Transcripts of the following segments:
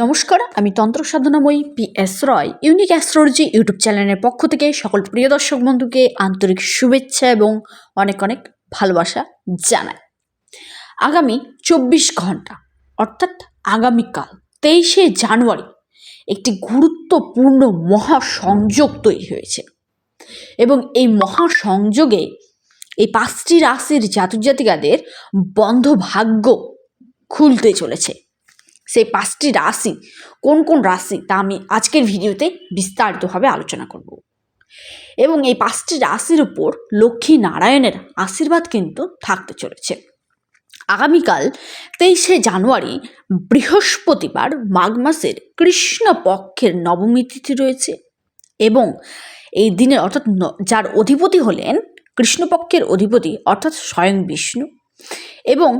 নমস্কার, আমি তন্ত্র সাধনাময়ী P S Roy, unique astrology YouTube চ্যানেলের পক্ষ থেকে সকল প্রিয় দর্শক বন্ধুকে আন্তরিক শুভেচ্ছা এবং অনেক অনেক ভালোবাসা জানাই। আগামী চব্বিশ ঘণ্টা, অর্থাৎ আগামীকাল, তেইশে জানুয়ারি, একটি গুরুত্বপূর্ণ মহাসংযোগ তৈরি হয়েছে। এবং এই মহাসংযোগে এই পাঁচটি রাশির জাতক জাতিকাদের বন্ধ ভাগ্য খুলতে চলেছে। সেই পাঁচটি রাশি, কোন কোন রাশি, তা আমি আজকের ভিডিওতে বিস্তারিতভাবে আলোচনা করব। এবং এই পাঁচটি রাশির উপর লক্ষ্মী নারায়ণের আশীর্বাদ কিন্তু থাকতে চলেছে। আগামীকাল তেইশে জানুয়ারি, বৃহস্পতিবার মাঘ মাসের কৃষ্ণ পক্ষের নবমী তিথি রয়েছে এবং এই দিনের অর্থাৎ যার অধিপতি হলেন কৃষ্ণপক্ষের অধিপতি অর্থাৎ স্বয়ং বিষ্ণু। এবং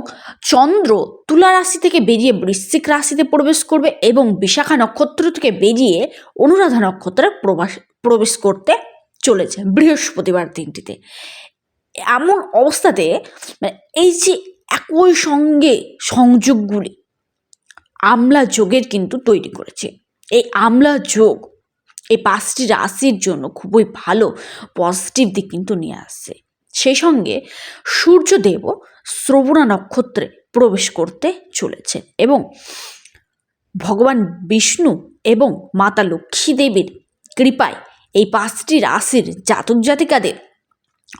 চন্দ্র তুলা রাশি থেকে বেরিয়ে বৃশ্চিক রাশিতে প্রবেশ করবে এবং বিশাখা নক্ষত্র থেকে বেরিয়ে অনুরাধা নক্ষত্রে প্রবাস, প্রবেশ করতে চলেছে বৃহস্পতিবার দিনটিতে। এমন অবস্থাতে মানে এই যে একই সঙ্গে সংযোগগুলি আমলা যোগের কিন্তু তৈরি করেছে। এই আমলা যোগ এই পাঁচটি রাশির জন্য খুবই ভালো পজিটিভ দিক কিন্তু নিয়ে আসছে। সেই সঙ্গে সূর্যদেবও শ্রবণা নক্ষত্রে প্রবেশ করতে চলেছে এবং ভগবান বিষ্ণু এবং মাতা লক্ষ্মী দেবীর কৃপায় এই পাঁচটি রাশির জাতক জাতিকাদের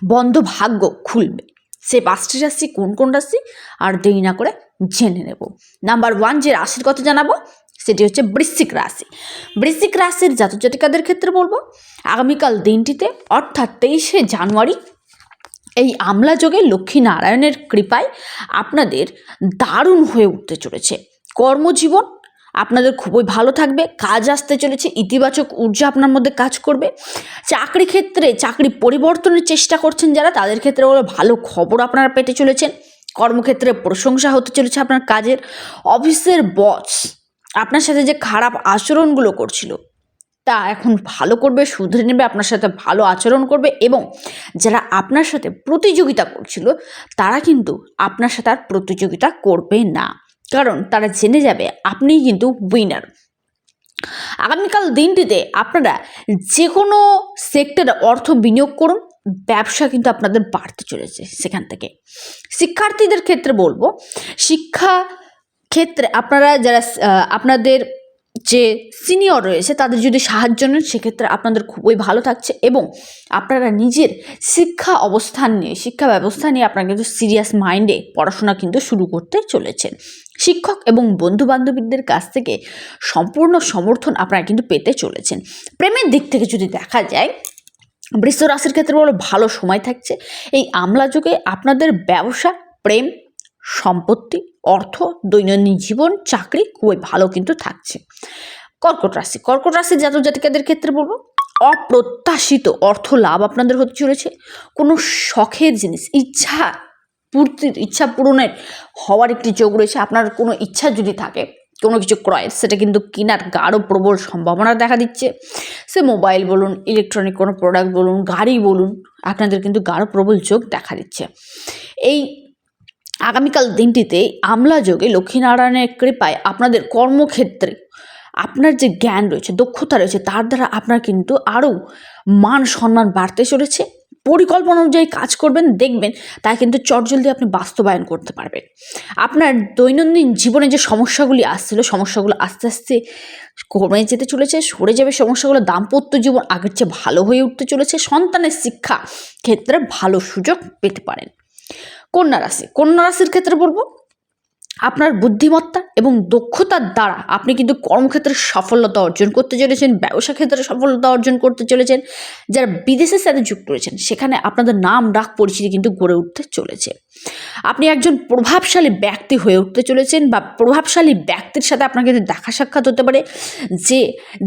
বন্ধ ভাগ্য খুলবে। সে পাঁচটি রাশি কোন কোন রাশি? আর দেরি না করে জেনে নেব। নাম্বার ওয়ান যে রাশির কথা জানাব, সেটি হচ্ছে বৃশ্চিক রাশি। বৃশ্চিক রাশির জাতক জাতিকাদের ক্ষেত্রে বলব, আগামীকাল দিনটিতে, অর্থাৎ তেইশে জানুয়ারি এই আমলা যোগে লক্ষ্মী নারায়ণের কৃপায় আপনাদের দারুণ হয়ে উঠতে চলেছে। কর্মজীবন আপনাদের খুবই ভালো থাকবে, কাজ আসতে চলেছে, ইতিবাচক ঊর্জা আপনার মধ্যে কাজ করবে। চাকরি ক্ষেত্রে, চাকরি পরিবর্তনের চেষ্টা করছেন যারা, তাদের ক্ষেত্রে হলো ভালো খবর আপনারা পেতে চলেছেন। কর্মক্ষেত্রে প্রশংসা হতে চলেছে আপনার কাজের। অফিসের বস আপনার সাথে যে খারাপ আচরণগুলো করছিল তা এখন ভালো করবে, শুধরে নেবে, আপনার সাথে ভালো আচরণ করবে এবং যারা আপনার সাথে প্রতিযোগিতা করছিল, তারা কিন্তু আপনার সাথে আর প্রতিযোগিতা করবে না। কারণ তারা জেনে যাবে আপনিই কিন্তু উইনার আগামীকাল দিনটিতে আপনারা যে কোনো সেক্টরে অর্থ বিনিয়োগ করুন, ব্যবসা কিন্তু আপনাদের বাড়তে চলেছে সেখান থেকে। শিক্ষার্থীদের ক্ষেত্রে বলব, শিক্ষা ক্ষেত্রে আপনারা যারা আপনাদের যে সিনিয়র রয়েছে তাদের যদি সাহায্য নেন, সেক্ষেত্রে আপনাদের খুবই ভালো থাকছে এবং আপনারা নিজের শিক্ষা অবস্থান নিয়ে, শিক্ষা ব্যবস্থা নিয়ে আপনারা কিন্তু সিরিয়াস মাইন্ডে পড়াশোনা কিন্তু শুরু করতে চলেছেন। শিক্ষক এবং বন্ধু বান্ধবীদের কাছ থেকে সম্পূর্ণ সমর্থন আপনারা কিন্তু পেতে চলেছেন। প্রেমের দিক থেকে যদি দেখা যায়, বৃষ রাশির ক্ষেত্রে বলো ভালো সময় থাকছে। এই আমলা যুগে আপনাদের ব্যবসা, প্রেম সম্পত্তি, অর্থ, দৈনন্দিন জীবন, চাকরি খুবই ভালো কিন্তু থাকছে। কর্কট রাশি কর্কট রাশি জাতক জাতিকাদের ক্ষেত্রে বলব, অপ্রত্যাশিত অর্থ লাভ আপনাদের হতে চলেছে। কোনো শখের জিনিস, ইচ্ছা পূর্তির ইচ্ছা পূরণের হওয়ার একটি যোগ রয়েছে। আপনার কোনো ইচ্ছা যদি থাকে, কোনো কিছু ক্রয়ের সেটা কিন্তু কেনার গাঢ় প্রবল সম্ভাবনা দেখা দিচ্ছে। সে মোবাইল বলুন, ইলেকট্রনিক কোনো প্রোডাক্ট বলুন, গাড়ি বলুন, আপনাদের কিন্তু গাঢ় প্রবল যোগ দেখা দিচ্ছে। এই আগামীকাল দিনটিতে আমলা যোগে লক্ষ্মীনারায়ণের কৃপায় আপনাদের কর্মক্ষেত্রে আপনার যে জ্ঞান রয়েছে, দক্ষতা রয়েছে, তার দ্বারা আপনার কিন্তু আরও মান সম্মান বাড়তে চলেছে। পরিকল্পনা অনুযায়ী কাজ করবেন, দেখবেন, তা কিন্তু চটজলদি আপনি বাস্তবায়ন করতে পারবেন। আপনার দৈনন্দিন জীবনে যে সমস্যাগুলি আসছিল, সমস্যাগুলো আস্তে আস্তে কমে যেতে চলেছে, সরে যাবে সমস্যাগুলো, দাম্পত্য জীবন আগের চেয়ে ভালো হয়ে উঠতে চলেছে, সন্তানের শিক্ষা ক্ষেত্রে ভালো সুযোগ পেতে পারেন। কন্যা রাশি। কন্যা রাশির ক্ষেত্রে বলব, আপনার বুদ্ধিমত্তা এবং দক্ষতার দ্বারা আপনি কিন্তু কর্মক্ষেত্রে সফলতা অর্জন করতে চলেছেন, ব্যবসা ক্ষেত্রে সফলতা অর্জন করতে চলেছেন, যারা বিদেশের সাথে যুক্ত রয়েছেন, সেখানে আপনাদের নাম, ডাক, পরিচিতি কিন্তু গড়ে উঠতে চলেছে। আপনি একজন প্রভাবশালী ব্যক্তি হয়ে উঠতে চলেছেন বা প্রভাবশালী ব্যক্তির সাথে আপনার কিন্তু দেখা সাক্ষাৎ হতে পারে, যে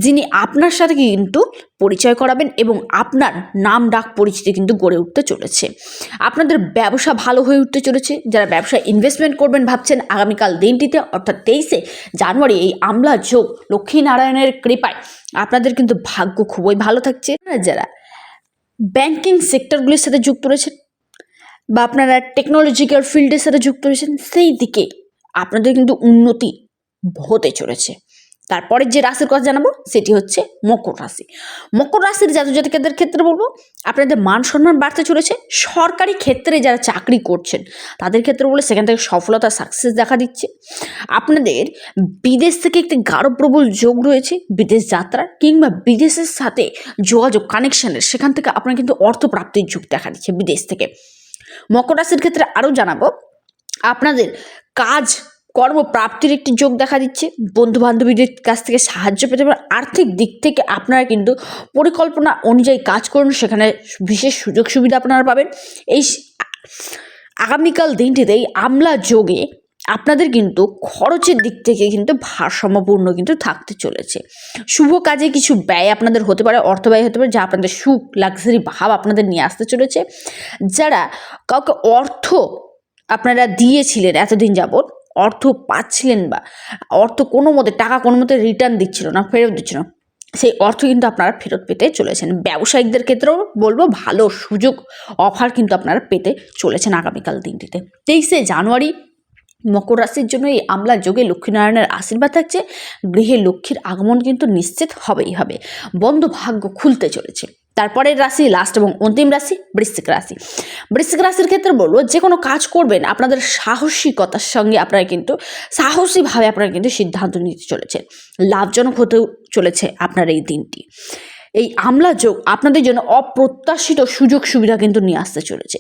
যিনি আপনার সাথে কিন্তু পরিচয় করাবেন এবং আপনার নাম ডাক পরিচিতি কিন্তু গড়ে উঠতে চলেছে। আপনাদের ব্যবসা ভালো হয়ে উঠতে চলেছে, যারা ব্যবসায় ইনভেস্টমেন্ট করবেন ভাবছেন আগামীকাল দিনটিতে, অর্থাৎ তেইশে জানুয়ারি, এই আমলা যোগ, লক্ষ্মীনারায়ণের কৃপায় আপনাদের কিন্তু ভাগ্য খুবই ভালো থাকছে। যারা ব্যাংকিং সেক্টরগুলির সাথে যুক্ত রয়েছেন বা আপনারা টেকনোলজিক্যাল ফিল্ডের সাথে যুক্ত রয়েছেন, সেই দিকে আপনাদের কিন্তু উন্নতি হতে চলেছে। তারপরে যে রাশির কথা জানাব, সেটি হচ্ছে মকর রাশি। মকর রাশির জাতক জাতিকাদের ক্ষেত্রে বলব, আপনাদের মান সম্মান বাড়তে চলেছে। সরকারি ক্ষেত্রে যারা চাকরি করছেন, তাদের ক্ষেত্রে বলে সেখান থেকে সফলতা সাকসেস দেখা দিচ্ছে। আপনাদের বিদেশ থেকে একটি গাঢ় প্রবল যোগ রয়েছে, বিদেশ যাত্রার কিংবা বিদেশের সাথে যোগাযোগ কানেকশানের সেখান থেকে আপনার কিন্তু অর্থ প্রাপ্তির যুগ দেখা দিচ্ছে বিদেশ থেকে। মকর রাশির ক্ষেত্রে আরও জানাব। আপনাদের কাজ কর্মপ্রাপ্তির একটি যোগ দেখা দিচ্ছে। বন্ধু বান্ধবীদের কাছ থেকে সাহায্য পেতে পারেন। আর্থিক দিক থেকে আপনারা কিন্তু পরিকল্পনা অনুযায়ী কাজ করুন। সেখানে বিশেষ সুযোগ সুবিধা আপনারা পাবেন। এই আগামীকাল দিনটিতেই আমলা যোগে আপনাদের কিন্তু খরচের দিক থেকে কিন্তু ভারসাম্যপূর্ণ কিন্তু থাকতে চলেছে। শুভ কাজে কিছু ব্যয় আপনাদের হতে পারে, অর্থ ব্যয় হতে পারে, যা আপনাদের সুখ লাক্সারি ভাব আপনাদের নিয়ে আসতে চলেছে। যারা কাউকে অর্থ আপনারা দিয়েছিলেন এতদিন যাবৎ, অর্থ পাচ্ছিলেন বা অর্থ কোনো মতে, টাকা কোনো মতে রিটার্ন দিচ্ছিল না, ফেরত দিচ্ছিল না, সেই অর্থ কিন্তু আপনারা ফেরত পেতে চলেছেন। ব্যবসায়িকদের ক্ষেত্রেও বলব, ভালো সুযোগ অফার কিন্তু আপনারা পেতে চলেছেন আগামীকাল দিনটিতে। তেইশে জানুয়ারি মকর রাশির জন্য এই আমলা যোগে লক্ষ্মীনারায়ণের আশীর্বাদ থাকছে। গৃহে লক্ষ্মীর আগমন কিন্তু নিশ্চিত হবেই হবে। বন্ধ ভাগ্য খুলতে চলেছে। তারপরের রাশি লাস্ট এবং অন্তিম রাশি বৃশ্চিক রাশি। বৃশ্চিক রাশির ক্ষেত্রে বলব, যে কোনো কাজ করবেন, আপনাদের সাহসিকতার সঙ্গে আপনারা কিন্তু, সাহসীভাবে আপনারা কিন্তু সিদ্ধান্ত নিতে চলেছেন লাভজনক হতেও চলেছে আপনার এই দিনটি। এই আমলা যোগ আপনাদের জন্য অপ্রত্যাশিত সুযোগ সুবিধা কিন্তু নিয়ে আসতে চলেছে।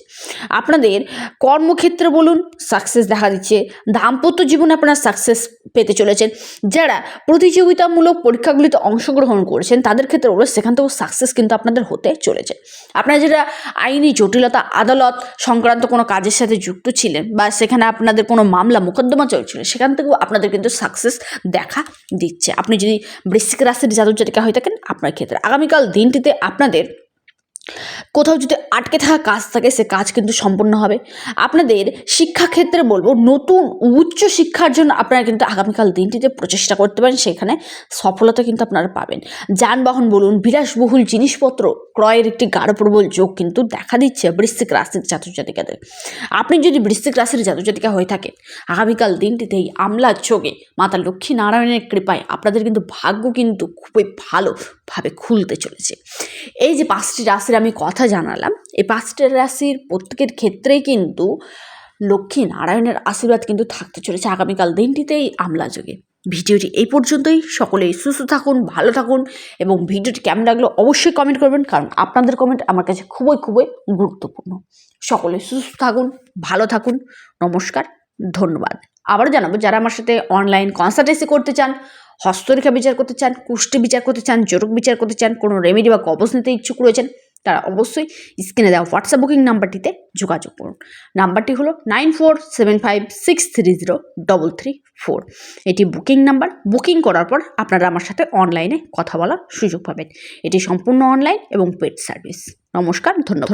আপনাদের কর্মক্ষেত্রে বলুন সাকসেস দেখা দিচ্ছে, দাম্পত্য জীবনে আপনারা সাকসেস পেতে চলেছেন। যারা প্রতিযোগিতামূলক পরীক্ষাগুলিতে অংশগ্রহণ করেছেন, তাদের ক্ষেত্রে বলব সেখান থেকেও সাকসেস কিন্তু আপনাদের হতে চলেছে। আপনারা যারা আইনি জটিলতা, আদালত সংক্রান্ত কোনো কাজের সাথে যুক্ত ছিলেন বা সেখানে আপনাদের কোনো মামলা, মোকদ্দমা চলছিল, সেখান থেকেও আপনাদের কিন্তু সাকসেস দেখা দিচ্ছে। আপনি যদি বৃশ্চিক রাশির জাতক জাতিকা হয়ে থাকেন, আপনার ক্ষেত্রে আগামীকাল দিনটিতে আপনাদের কোথাও যদি আটকে থাকা কাজ থাকে, সে কাজ কিন্তু সম্পূর্ণ হবে। আপনাদের শিক্ষাক্ষেত্রে বলব, নতুন উচ্চ শিক্ষার জন্য আপনারা কিন্তু আগামীকাল দিনটিতে প্রচেষ্টা করতে পারেন, সেখানে সফলতা কিন্তু আপনারা পাবেন। যানবাহন বলুন, বিলাসবহুল জিনিসপত্র ক্রয়ের একটি গাঢ় প্রবল যোগ কিন্তু দেখা দিচ্ছে বৃশ্চিক রাশির জাতক জাতিকাদের আপনি যদি বৃশ্চিক রাশির জাতিকা হয়ে থাকেন আগামীকাল দিনটিতেই আমলার যোগে মাতা লক্ষ্মী নারায়ণের কৃপায় আপনাদের কিন্তু ভাগ্য কিন্তু খুবই ভালোভাবে খুলতে চলেছে। এই যে পাঁচটি রাশির আমি কথা জানালাম, এই পাঁচটি রাশির প্রত্যেকের ক্ষেত্রেই কিন্তু লক্ষ্মী নারায়ণের আশীর্বাদ কিন্তু থাকতে চলেছে আগামীকাল দিনটিতেই আমলা যোগে। ভিডিওটি এই পর্যন্তই। সকলেই সুস্থ থাকুন, ভালো থাকুন এবং ভিডিওটি কেমন লাগল অবশ্যই কমেন্ট করবেন, কারণ আপনাদের কমেন্ট আমার কাছে খুবই খুবই গুরুত্বপূর্ণ। সকলে সুস্থ থাকুন, ভালো থাকুন, নমস্কার, ধন্যবাদ। আবারও জানাব, যারা আমার সাথে অনলাইন কনসালটেন্সি করতে চান, হস্তরেখা বিচার করতে চান, কুষ্টি বিচার করতে চান জোরক বিচার করতে চান, কোনো রেমেডি বা কবচ নিতে ইচ্ছুক রয়েছেন তারা অবশ্যই স্ক্রিনে দেওয়া হোয়াটসঅ্যাপ বুকিং নাম্বারটিতে যোগাযোগ করুন। নাম্বারটি হলো nine four seven five six three zero double three four. এটি বুকিং নাম্বার। বুকিং করার পর আপনারা আমার সাথে অনলাইনে কথা বলার সুযোগ পাবেন। এটি সম্পূর্ণ অনলাইন এবং পেড সার্ভিস। নমস্কার, ধন্যবাদ।